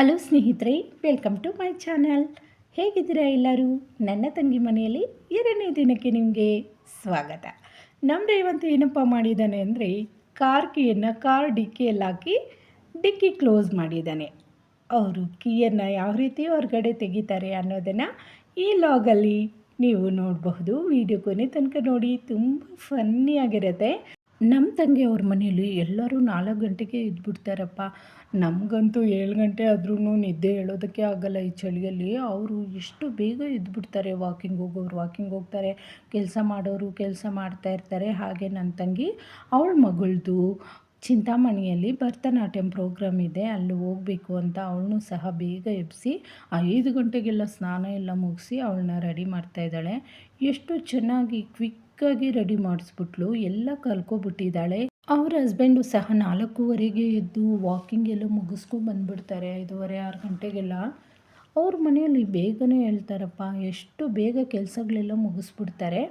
Hello ಸ್ನೇಹಿತರೆ welcome to my channel ಹೇಗಿದ್ದೀರಾ ಎಲ್ಲರೂ? ನನ್ನ ತಂಗಿ ಮನೆಯಲ್ಲಿ ಎರಡನೇ ದಿನಕ್ಕೆ ನಿಮಗೆ ಸ್ವಾಗತ. ನಮ್ಮ ರೇವಂತ ಏನಪ್ಪ ಮಾಡಿದ್ದಾನೆ ಅಂದರೆ, ಕಾರ್ ಕೀಯನ್ನು, ಕಾರ್ ಡಿಕ್ಕಿಯಲ್ಲಿ ಹಾಕಿ ಡಿಕ್ಕಿ ಕ್ಲೋಸ್ ಮಾಡಿದ್ದಾನೆ ಅವರು ಕೀಯನ್ನು ಯಾವ ರೀತಿ ಹೊರಗಡೆ ತೆಗಿತಾರೆ ಅನ್ನೋದನ್ನು ಈ ಲಾಗಲ್ಲಿ ನೀವು ನೋಡಬಹುದು. ವಿಡಿಯೋ ಕೊನೆ ತನಕ ನೋಡಿ, ತುಂಬ ಫನ್ನಿಯಾಗಿರುತ್ತೆ ನಮ್ಮ ತಂಗಿ ಅವ್ರ ಮನೆಯಲ್ಲಿ ಎಲ್ಲರೂ ನಾಲ್ಕು ಗಂಟೆಗೆ ಎದ್ಬಿಡ್ತಾರಪ್ಪ ನಮಗಂತೂ ಏಳು ಗಂಟೆ ಆದ್ರೂ ನಿದ್ದೆ ಹೇಳೋದಕ್ಕೆ ಆಗಲ್ಲ ಈ ಚಳಿಯಲ್ಲಿ. ಅವರು ಎಷ್ಟು ಬೇಗ ಎದ್ಬಿಡ್ತಾರೆ ವಾಕಿಂಗ್ ಹೋಗೋರು ವಾಕಿಂಗ್ ಹೋಗ್ತಾರೆ, ಕೆಲಸ ಮಾಡೋರು, ಕೆಲಸ ಮಾಡ್ತಾ ಇರ್ತಾರೆ. ಹಾಗೆ ನನ್ನ ತಂಗಿ, ಅವಳ ಮಗಳದು ಚಿಂತಾಮಣಿಯಲ್ಲಿ ಭರತನಾಟ್ಯಂ ಪ್ರೋಗ್ರಾಮ್ ಇದೆ, ಅಲ್ಲಿ ಹೋಗಬೇಕು ಅಂತ ಅವಳನ್ನು ಸಹ ಬೇಗ ಎಬ್ಬಿಸಿ ಐದು ಗಂಟೆಗೆಲ್ಲ ಸ್ನಾನ ಎಲ್ಲ ಮುಗಿಸಿ ಅವಳನ್ನ ರೆಡಿ ಮಾಡ್ತಾ ಇದ್ದಾಳೆ. ಎಷ್ಟು ಚೆನ್ನಾಗಿ ಕ್ವಿಕ್ಕಾಗಿ ರೆಡಿ ಮಾಡಿಸ್ಬಿಟ್ಲು. ಎಲ್ಲ ಕಲ್ಕೊಬಿಟ್ಟಿದ್ದಾಳೆ ಅವ್ರ ಹಸ್ಬೆಂಡು ಸಹ ನಾಲ್ಕೂವರೆಗೆ ಎದ್ದು ವಾಕಿಂಗ್ ಎಲ್ಲ ಮುಗಿಸ್ಕೊಂಡು ಬಂದುಬಿಡ್ತಾರೆ, ಐದೂವರೆ, ಆರು ಗಂಟೆಗೆಲ್ಲ. ಅವ್ರ ಮನೆಯಲ್ಲಿ ಬೇಗನೆ ಹೇಳ್ತಾರಪ್ಪ, ಎಷ್ಟು ಬೇಗ ಕೆಲಸಗಳೆಲ್ಲ ಮುಗಿಸ್ಬಿಡ್ತಾರೆ.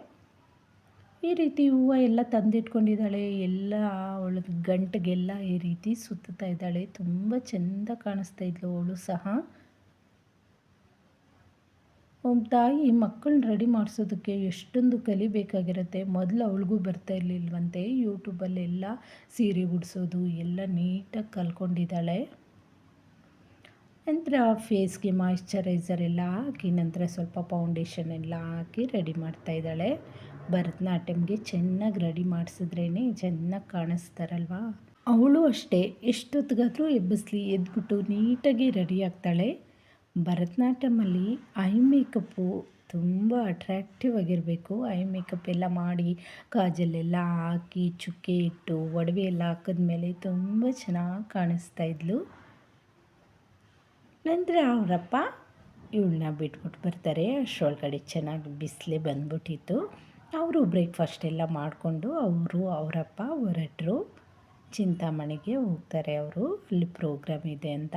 ಈ ರೀತಿ ಹೂವು ಎಲ್ಲ ತಂದಿಟ್ಕೊಂಡಿದ್ದಾಳೆ. ಎಲ್ಲ ಅವಳ ಗಂಟೆಗೆಲ್ಲ ಈ ರೀತಿ ಸುತ್ತಾ ಇದ್ದಾಳೆ. ತುಂಬ ಚೆಂದ ಕಾಣಿಸ್ತಾ ಇದ್ಲು ಅವಳು ಸಹ. ಒಬ್ಬ ತಾಯಿ ಮಕ್ಕಳನ್ನ ರೆಡಿ ಮಾಡಿಸೋದಕ್ಕೆ ಎಷ್ಟೊಂದು ಕಲಿಬೇಕಾಗಿರುತ್ತೆ ಮೊದಲು ಅವಳಿಗೂ ಬರ್ತಾ ಇರಲಿಲ್ವಂತೆ. ಯೂಟ್ಯೂಬಲ್ಲೆಲ್ಲ ಸೀರೆ ಉಡಿಸೋದು, ಎಲ್ಲ ನೀಟಾಗಿ ಕಲ್ಕೊಂಡಿದ್ದಾಳೆ. ನಂತರ ಫೇಸ್ಗೆ ಮಾಯಿಶ್ಚರೈಸರ್ ಎಲ್ಲ ಹಾಕಿ, ನಂತರ ಸ್ವಲ್ಪ ಫೌಂಡೇಶನ್ ಎಲ್ಲ ಹಾಕಿ ರೆಡಿ ಮಾಡ್ತಾ ಇದ್ದಾಳೆ. ಭರತನಾಟ್ಯಮ್ಗೆ ಚೆನ್ನಾಗಿ ರೆಡಿ ಮಾಡಿಸಿದ್ರೇ ಚೆನ್ನಾಗಿ ಕಾಣಿಸ್ತಾರಲ್ವಾ? ಅವಳು ಅಷ್ಟೇ. ಎಷ್ಟೊತ್ತಿಗಾದರೂ ಎಬ್ಬಿಸ್ಲಿ, ಎದ್ಬಿಟ್ಟು ನೀಟಾಗಿ ರೆಡಿ ಆಗ್ತಾಳೆ. ಭರತನಾಟ್ಯಮಲ್ಲಿ ಐ ಮೇಕಪ್ಪು ತುಂಬ ಅಟ್ರ್ಯಾಕ್ಟಿವ್ ಆಗಿರಬೇಕು. ಐ ಮೇಕಪ್ ಎಲ್ಲ ಮಾಡಿ ಕಾಜಲೆಲ್ಲ ಹಾಕಿ ಚುಕ್ಕೆ ಇಟ್ಟು ಒಡವೆ ಎಲ್ಲ ಹಾಕಿದ್ಮೇಲೆ ತುಂಬ ಚೆನ್ನಾಗಿ ಕಾಣಿಸ್ತಾ ಇದ್ಲು. ನಂತರ ಅವರಪ್ಪ ಇವಳನ್ನ ಬಿಟ್ಬಿಟ್ಟು ಬರ್ತಾರೆ. ಅಷ್ಟರೊಳಗಡೆ ಚೆನ್ನಾಗಿ ಬಿಸಿಲೇ ಬಂದ್ಬಿಟ್ಟಿತ್ತು. ಅವರು ಬ್ರೇಕ್ಫಾಸ್ಟ್ ಎಲ್ಲ ಮಾಡಿಕೊಂಡು ಅವರು, ಅವರಪ್ಪ ಹೊರಟರು ಚಿಂತಾಮಣಿಗೆ ಹೋಗ್ತಾರೆ ಅವರು. ಅಲ್ಲಿ ಪ್ರೋಗ್ರಾಮ್ ಇದೆ ಅಂತ.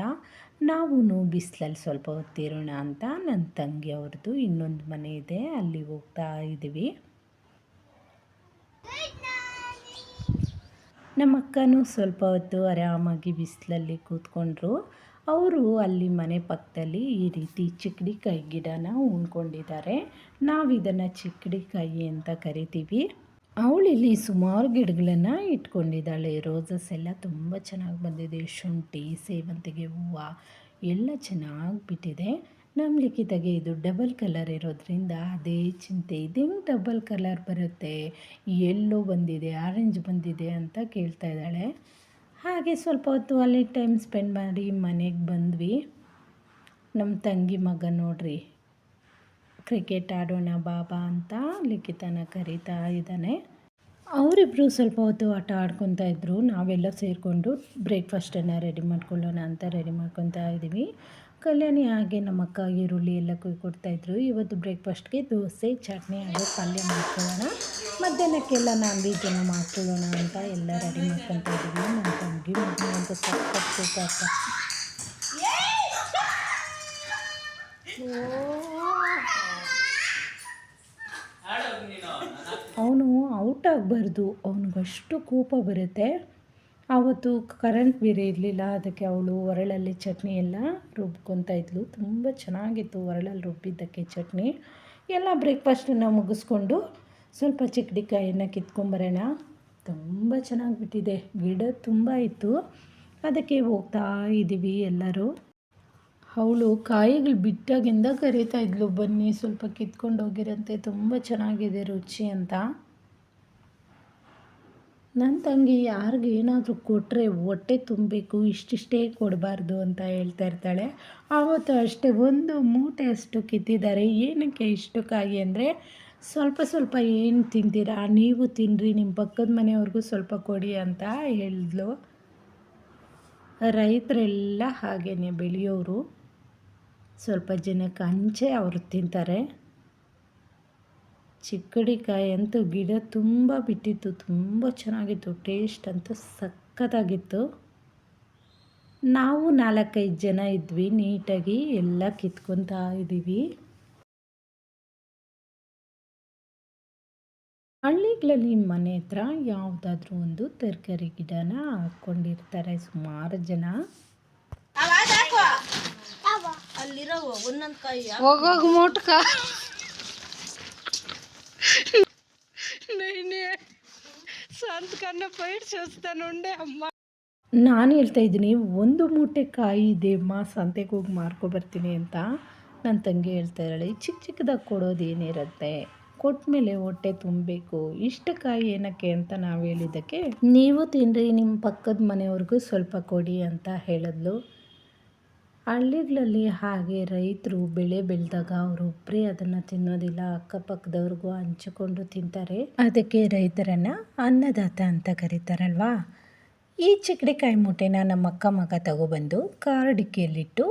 ನಾವು ಬಿಸಿಲಲ್ಲಿ ಸ್ವಲ್ಪ ಹೊತ್ತಿರೋಣ ಅಂತ. ನನ್ನ ತಂಗಿ ಅವ್ರದ್ದು ಇನ್ನೊಂದು ಮನೆ ಇದೆ. ಅಲ್ಲಿ ಹೋಗ್ತಾ ಇದ್ದೀವಿ. ನಮ್ಮ ಅಕ್ಕನೂ ಸ್ವಲ್ಪ ಹೊತ್ತು ಆರಾಮಾಗಿ ಬಿಸಿಲಲ್ಲಿ ಕೂತ್ಕೊಂಡ್ರು. ಅವರು ಅಲ್ಲಿ ಮನೆ ಪಕ್ಕದಲ್ಲಿ ಈ ರೀತಿ ಚಿಕ್ಕಡಿಕಾಯಿ ಗಿಡನ ಉಣ್ಕೊಂಡಿದ್ದಾರೆ ನಾವು ಇದನ್ನು ಚಿಕ್ಕಡಿಕಾಯಿ ಅಂತ ಕರಿತೀವಿ. ಅವಳಿಲ್ಲಿ ಸುಮಾರು ಗಿಡಗಳನ್ನು ಇಟ್ಕೊಂಡಿದ್ದಾಳೆ. ರೋಸಸ್ ಎಲ್ಲ ತುಂಬ ಚೆನ್ನಾಗಿ ಬಂದಿದೆ. ಶುಂಠಿ, ಸೇವಂತಿಗೆ ಹೂವು ಎಲ್ಲ ಚೆನ್ನಾಗಿ ಬಿಟ್ಟಿದೆ. ನಮ್ಮ ಲಿಖಿತಗೆ ಇದು ಡಬಲ್ ಕಲರ್ ಇರೋದ್ರಿಂದ ಅದೇ ಚಿಂತೆ. ಇದು ಡಬಲ್ ಕಲರ್ ಬರುತ್ತೆ? ಎಲ್ಲೋ ಬಂದಿದೆ ಆರೆಂಜ್ ಬಂದಿದೆ ಅಂತ ಕೇಳ್ತಾ ಇದ್ದಾಳೆ. ಹಾಗೆ ಸ್ವಲ್ಪ ಹೊತ್ತು ಅಲ್ಲಿ ಟೈಮ್ ಸ್ಪೆಂಡ್ ಮಾಡಿ ಮನೆಗೆ ಬಂದ್ವಿ. ನಮ್ಮ ತಂಗಿ ಮಗ ನೋಡ್ರಿ. ಕ್ರಿಕೆಟ್ ಆಡೋಣ ಬಾಬಾ ಅಂತ ಲಿಖಿತನ ಕರೀತಾ ಇದ್ದಾನೆ. ಅವರಿಬ್ಬರು ಸ್ವಲ್ಪ ಹೊತ್ತು ಆಟ ಆಡ್ಕೊತಾ ಇದ್ದರು ನಾವೆಲ್ಲ ಸೇರಿಕೊಂಡು ಬ್ರೇಕ್ಫಾಸ್ಟನ್ನು ರೆಡಿ ಮಾಡ್ಕೊಳ್ಳೋಣ ಅಂತ ರೆಡಿ ಮಾಡ್ಕೊತಾ ಇದ್ದೀವಿ. ಕಲ್ಯಾಣಿ ಹಾಗೆ ನಮ್ಮ ಅಕ್ಕ ಈರುಳ್ಳಿ ಎಲ್ಲ ಕೊಡ್ತಾಯಿದ್ರು ಇವತ್ತು ಬ್ರೇಕ್ಫಾಸ್ಟ್ಗೆ ದೋಸೆ, ಚಟ್ನಿ ಹಾಗೆ ಪಲ್ಯ ಮಾಡ್ಕೊಳ್ಳೋಣ. ಮಧ್ಯಾಹ್ನಕ್ಕೆಲ್ಲ ನಾನ್ ವೆಜ್ಜನ್ನು ಮಾಡ್ಕೊಳ್ಳೋಣ ಅಂತ ಎಲ್ಲ ರೆಡಿ ಮಾಡ್ಕೊತಾ ಇದ್ದೀವಿ. ನಮ್ಮ ತಂಗಿ ಮಧ್ಯಾಹ್ನ ಅಂತ ಆಗಬಾರ್ದು ಅವನಿಗಷ್ಟು ಕೋಪ ಬರುತ್ತೆ. ಆವತ್ತು ಕರೆಂಟ್ ಬೇರೆ ಇರಲಿಲ್ಲ, ಅದಕ್ಕೆ ಅವಳು ಒರಳಲ್ಲಿ ಚಟ್ನಿ ಎಲ್ಲ ರುಬ್ಕೊತಾ ಇದ್ಲು. ತುಂಬ ಚೆನ್ನಾಗಿತ್ತು ಒರಳಲ್ಲಿ ರುಬ್ಬಿದ್ದಕ್ಕೆ ಚಟ್ನಿ. ಎಲ್ಲ ಬ್ರೇಕ್ಫಾಸ್ಟನ್ನು ಮುಗಿಸ್ಕೊಂಡು ಸ್ವಲ್ಪ ಚಿಕ್ಕಡಿಕಾಯನ್ನು ಕಿತ್ಕೊಂಬರೋಣ. ತುಂಬ ಚೆನ್ನಾಗಿ ಬಿಟ್ಟಿದೆ. ಗಿಡ ತುಂಬ ಇತ್ತು. ಅದಕ್ಕೆ ಹೋಗ್ತಾ ಇದ್ದೀವಿ ಎಲ್ಲರೂ. ಅವಳು ಕಾಯಿಗಳು ಬಿಟ್ಟಾಗಿಂದ ಕರೀತಾ ಇದ್ಲು. ಬನ್ನಿ, ಸ್ವಲ್ಪ ಕಿತ್ಕೊಂಡು ಹೋಗಿರಂತೆ. ತುಂಬ ಚೆನ್ನಾಗಿದೆ ರುಚಿ ಅಂತ. ನನ್ನ ತಂಗಿ ಯಾರಿಗೆ ಏನಾದರೂ ಕೊಟ್ಟರೆ ಹೊಟ್ಟೆ ತುಂಬಬೇಕು, ಇಷ್ಟಿಷ್ಟೇ ಕೊಡಬಾರ್ದು ಅಂತ ಹೇಳ್ತಾ ಇರ್ತಾಳೆ. ಆವತ್ತು ಅಷ್ಟೇ ಒಂದು ಮೂಟೆ ಅಷ್ಟು ಕಿತ್ತಿದ್ದಾರೆ. ಏನಕ್ಕೆ ಇಷ್ಟಕ್ಕಾಗಿ ಅಂದರೆ, ಸ್ವಲ್ಪ ಸ್ವಲ್ಪ ಏನು ತಿಂತೀರಾ? ನೀವು ತಿನ್ನಿರಿ ನಿಮ್ಮ ಪಕ್ಕದ ಮನೆಯವ್ರಿಗೂ ಸ್ವಲ್ಪ ಕೊಡಿ ಅಂತ ಹೇಳಿದ್ಲು. ರೈತರೆಲ್ಲ ಹಾಗೇ ಬೆಳೆಯೋರು. ಸ್ವಲ್ಪ ಜನಕ್ಕೆ ಹಂಚೆ ಅವರು ತಿಂತಾರೆ. ಚಿಕ್ಕಡಿಕಾಯಿ ಅಂತೂ ಗಿಡ ತುಂಬ ಬಿಟ್ಟಿತ್ತು ತುಂಬ ಚೆನ್ನಾಗಿತ್ತು ಟೇಸ್ಟ್ ಅಂತೂ ಸಖತ್ತಾಗಿತ್ತು. ನಾವು ನಾಲ್ಕೈದು ಜನ ಇದ್ವಿ ನೀಟಾಗಿ ಎಲ್ಲ ಕಿತ್ಕೊತಾ ಇದ್ದೀವಿ. ಹಳ್ಳಿಗಳಲ್ಲಿ ಮನೆ ಹತ್ರ ಯಾವುದಾದ್ರೂ ಒಂದು ತರಕಾರಿ ಗಿಡನ ಹಾಕ್ಕೊಂಡಿರ್ತಾರೆ ಸುಮಾರು ಜನ. ಅಲ್ಲಿರೋ ಒಂದೊಂದು ಕಾಯಿ ಹೋಗೋಗ ಮೋಟ್ಕ? ಸಂತ ಪೈಟ್ ಅಮ್ಮ. ನಾನು ಹೇಳ್ತಾ ಇದ್ದೀನಿ, ಒಂದು ಮೂಟೆ ಕಾಯಿ ಇದೆ ಅಮ್ಮ ಸಂತೆಗೆ ಹೋಗಿ ಮಾರ್ಕೊ ಬರ್ತೀನಿ ಅಂತ ನನ್ನ ತಂಗಿ ಹೇಳ್ತಾ ಇದ್ದಾಳೆ. ಚಿಕ್ಕ ಚಿಕ್ಕದಾಗಿ ಕೊಡೋದು ಕೊಟ್ಟ ಕೊಟ್ಮೇಲೆ ಹೊಟ್ಟೆ ತುಂಬಬೇಕು. ಇಷ್ಟು ಕಾಯಿ ಏನಕ್ಕೆ ಅಂತ ನಾವು ಹೇಳಿದ್ದಕ್ಕೆ, ನೀವು ತಿನ್ನಿರಿ ನಿಮ್ಮ ಪಕ್ಕದ ಮನೆಯವ್ರಿಗೂ ಸ್ವಲ್ಪ ಕೊಡಿ ಅಂತ ಹೇಳಿದ್ಲು. ಹಳ್ಳಿಗಳಲ್ಲಿ ಹಾಗೆ ರೈತರು ಬೆಳೆ ಬೆಳೆದಾಗ ಅವರೊಬ್ಬರೇ ಅದನ್ನು ತಿನ್ನೋದಿಲ್ಲ, ಅಕ್ಕಪಕ್ಕದವ್ರಿಗೂ ಹಂಚಿಕೊಂಡು ತಿಂತಾರೆ. ಅದಕ್ಕೆ ರೈತರನ್ನು ಅನ್ನದಾತ ಅಂತ ಕರೀತಾರಲ್ವಾ? ಈ ಚಿಕ್ಕಡಿಕಾಯಿ ಮೂಟೆನ ನಮ್ಮ ಅಕ್ಕ ಮಗ ತಗೊಬಂದು ಕಾರ್ ಡಿಕ್ಕಿಯಲ್ಲಿಟ್ಟು,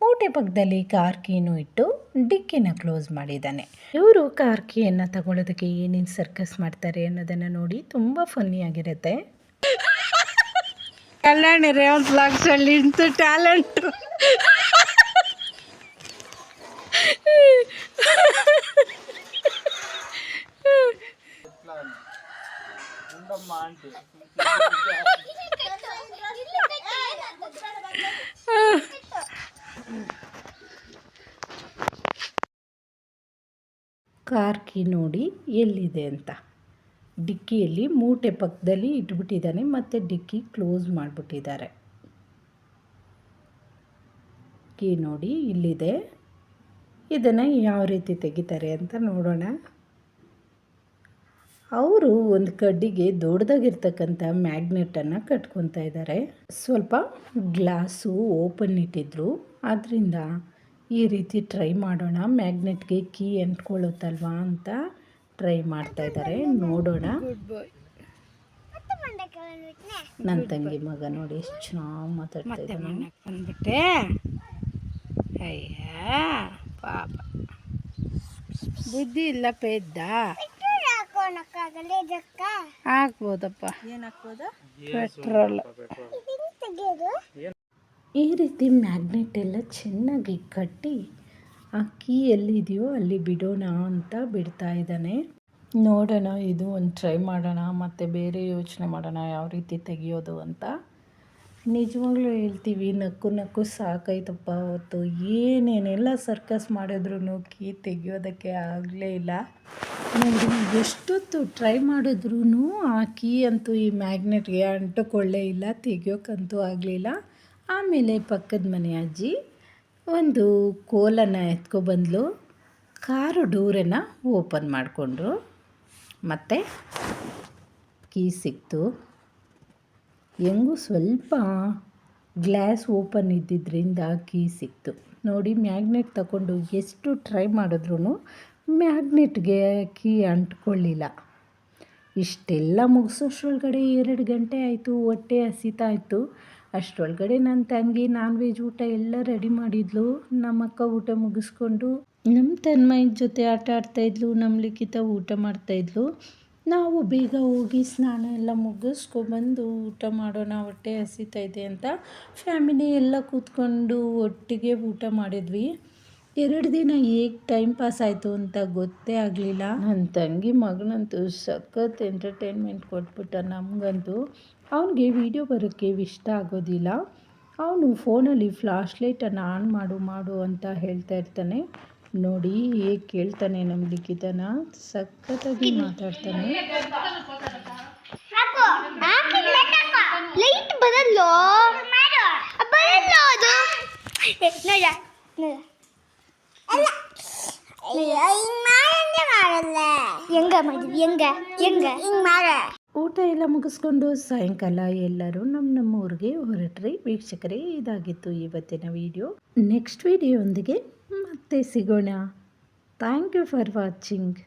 ಮೂಟೆ ಪಕ್ಕದಲ್ಲಿ ಕಾರ್ ಕೀನು ಇಟ್ಟು ಡಿಕ್ಕಿನ ಕ್ಲೋಸ್ ಮಾಡಿದ್ದಾನೆ. ಇವರು ಕಾರ್ ಕೀಯನ್ನು ತಗೊಳ್ಳೋದಕ್ಕೆ ಏನೇನು ಸರ್ಕಸ್ ಮಾಡ್ತಾರೆ ಅನ್ನೋದನ್ನು ನೋಡಿ ತುಂಬ ಫನ್ನಿಯಾಗಿರುತ್ತೆ ಕಲ್ಯಾಣಿ ರೇವಂತ್ ಬ್ಲಾಗ್ಸಲ್ಲಿ ಇಂಥ ಟ್ಯಾಲೆಂಟು. ಕಾರ್ ಕೀ ನೋಡಿ ಎಲ್ಲಿದೆ ಅಂತ. ಡಿಕ್ಕಿಯಲ್ಲಿ ಮೂಟೆ ಪಕ್ಕದಲ್ಲಿ ಇಟ್ಬಿಟ್ಟಿದ್ದಾನೆ, ಮತ್ತು ಡಿಕ್ಕಿ ಕ್ಲೋಸ್ ಮಾಡಿಬಿಟ್ಟಿದ್ದಾರೆ. ಕೀ ನೋಡಿ ಇಲ್ಲಿದೆ. ಇದನ್ನು ಯಾವ ರೀತಿ ತೆಗಿತಾರೆ ಅಂತ ನೋಡೋಣ. ಅವರು ಒಂದು ಕಡ್ಡಿಗೆ ದೊಡ್ಡದಾಗಿರ್ತಕ್ಕಂಥ ಮ್ಯಾಗ್ನೆಟನ್ನು ಕಟ್ಕೊತಾ ಇದ್ದಾರೆ. ಸ್ವಲ್ಪ ಗ್ಲಾಸು ಓಪನ್ ಇಟ್ಟಿದ್ರು. ಆದ್ದರಿಂದ ಈ ರೀತಿ ಟ್ರೈ ಮಾಡೋಣ. ಮ್ಯಾಗ್ನೆಟ್ಗೆ ಕೀ ಅಂಟ್ಕೊಳ್ಳುತ್ತಲ್ವಾ ಅಂತ ಟ್ರೈ ಮಾಡ್ತಾ ಇದ್ದಾರೆ. ನೋಡೋಣ. ನನ್ನ ತಂಗಿ ಮಗ ನೋಡಿ ಎಷ್ಟು ಚೆನ್ನಾಗಿ ಮಾತಾಡ್ತಾ ಇದ್ದಾನೆ. ಬಂದ್ಬಿಟ್ಟೆ. ಅಯ್ಯ ಪಾಪ. ಬುದ್ಧಿ ಇಲ್ಲ ಪೆದ್ದ ಹಾಕ್ಬೋದಪ್ಪ. ಪೆಟ್ರೋಲ್. ಈ ರೀತಿ ಮ್ಯಾಗ್ನೆಟ್ ಎಲ್ಲ ಚೆನ್ನಾಗಿ ಕಟ್ಟಿ ಆ ಕೀ ಎಲ್ಲಿದೆಯೋ ಅಲ್ಲಿ ಬಿಡೋಣ ಅಂತ ಬಿಡ್ತಾ ಇದ್ದಾನೆ. ನೋಡೋಣ ಇದು ಒಂದು ಟ್ರೈ ಮಾಡೋಣ ಮತ್ತು ಬೇರೆ ಯೋಚನೆ ಮಾಡೋಣ ಯಾವ ರೀತಿ ತೆಗಿಯೋದು ಅಂತ. ನಿಜವಾಗ್ಲೂ ಹೇಳ್ತೀವಿ ನಕ್ಕು ನಕ್ಕು ಸಾಕಾಯ್ತಪ್ಪ ಅವತ್ತು. ಏನೇನೆಲ್ಲ ಸರ್ಕಸ್ ಮಾಡಿದ್ರು ಕೀ ತೆಗಿಯೋದಕ್ಕೆ ಆಗಲೇ ಇಲ್ಲ. ನೋಡಿ ಎಷ್ಟೊತ್ತು ಟ್ರೈ ಮಾಡಿದ್ರೂ ಆ ಕೀ ಅಂತೂ ಈ ಮ್ಯಾಗ್ನೆಟ್ಗೆ ಅಂಟುಕೊಳ್ಳೇ ಇಲ್ಲ ತೆಗಿಯೋಕ್ಕಂತೂ ಆಗಲಿಲ್ಲ. ಆಮೇಲೆ ಪಕ್ಕದ ಮನೆ ಅಜ್ಜಿ ಒಂದು ಕೋಲನ್ನು ಎತ್ಕೊಬಂದ್ಲು. ಕಾರು ಡೋರನ್ನು ಓಪನ್ ಮಾಡಿಕೊಂಡ್ರು. ಮತ್ತು ಕೀ ಸಿಕ್ತು. ಹೆಂಗೂ ಸ್ವಲ್ಪ ಗ್ಲಾಸ್ ಓಪನ್ ಇದ್ದಿದ್ದರಿಂದ ಕೀ ಸಿಕ್ತು. ನೋಡಿ ಮ್ಯಾಗ್ನೆಟ್ ತಗೊಂಡು ಎಷ್ಟು ಟ್ರೈ ಮಾಡಿದ್ರೂ ಮ್ಯಾಗ್ನೆಟ್ಗೆ ಕೀ ಅಂಟ್ಕೊಳ್ಳಿಲ್ಲ. ಇಷ್ಟೆಲ್ಲ ಮುಗಿಸೋಷ್ಟ್ರೊಳಗಡೆ ಎರಡು ಗಂಟೆ ಆಯಿತು, ಹೊಟ್ಟೆ ಹಸಿತಾ ಇತ್ತು. ಅಷ್ಟರೊಳಗಡೆ ನನ್ನ ತಂಗಿ ನಾನ್ ವೆಜ್ ಊಟ ಎಲ್ಲ ರೆಡಿ ಮಾಡಿದ್ಲು. ನಮ್ಮ ಅಕ್ಕ ಊಟ ಮುಗಿಸ್ಕೊಂಡು ನಮ್ಮ ತನ್ಮಯ್ ಜೊತೆ ಆಟ ಆಡ್ತಾಯಿದ್ಲು ನಮ್ಮ ಲಿಖಿತ ಊಟ ಮಾಡ್ತಾಯಿದ್ಲು ನಾವು ಬೇಗ ಹೋಗಿ ಸ್ನಾನ ಎಲ್ಲ ಮುಗಿಸ್ಕೊಬಂದು ಊಟ ಮಾಡೋಣ, ಹೊಟ್ಟೆ ಹಸಿತಾ ಇದೆ ಅಂತ ಫ್ಯಾಮಿಲಿ ಎಲ್ಲ ಕೂತ್ಕೊಂಡು ಒಟ್ಟಿಗೆ ಊಟ ಮಾಡಿದ್ವಿ. ಎರಡು ದಿನ ಹೇಗೆ ಟೈಮ್ ಪಾಸ್ ಆಯಿತು ಅಂತ ಗೊತ್ತೇ ಆಗಲಿಲ್ಲ. ನನ್ನ ತಂಗಿ ಮಗನಂತೂ ಸಖತ್ ಎಂಟರ್ಟೈನ್ಮೆಂಟ್ ಕೊಟ್ಬಿಟ್ಟ ನಮಗಂತೂ. ಅವನಿಗೆ ವಿಡಿಯೋ ಬರೋಕ್ಕೆ ಇಷ್ಟ ಆಗೋದಿಲ್ಲ. ಅವನು ಫೋನಲ್ಲಿ ಫ್ಲಾಶ್ ಲೈಟನ್ನು ಆನ್ ಮಾಡು ಮಾಡು ಅಂತ ಹೇಳ್ತಾ ಇರ್ತಾನೆ. ನೋಡಿ ಹೇಗೆ ಕೇಳ್ತಾನೆ ನಮ್ಮ ಲಿಖಿತನ. ಸಖತ್ತಾಗಿ ಮಾತಾಡ್ತಾನೆ. ಲೈಟ್ ಬರಲ್ಲೋ ಬರಲ್ಲೋ ಅದು? ನೋಡ ಹೆಂಗ ಮಾಡಿದ್ವಿ ಹೆಂಗ ಹೆಂಗ ಮಾಡ ಊಟ ಎಲ್ಲ ಮುಗಿಸ್ಕೊಂಡು ಸಾಯಂಕಾಲ ಎಲ್ಲರೂ ನಮ್ಮ ನಮ್ಮ ಊರಿಗೆ ಹೊರಟ್ರಿ. ವೀಕ್ಷಕರೇ, ಇದಾಗಿತ್ತು ಇವತ್ತಿನ ವಿಡಿಯೋ ನೆಕ್ಸ್ಟ್ ವಿಡಿಯೋ ಒಂದಿಗೆ ಮತ್ತೆ ಸಿಗೋಣ. Thank you for watching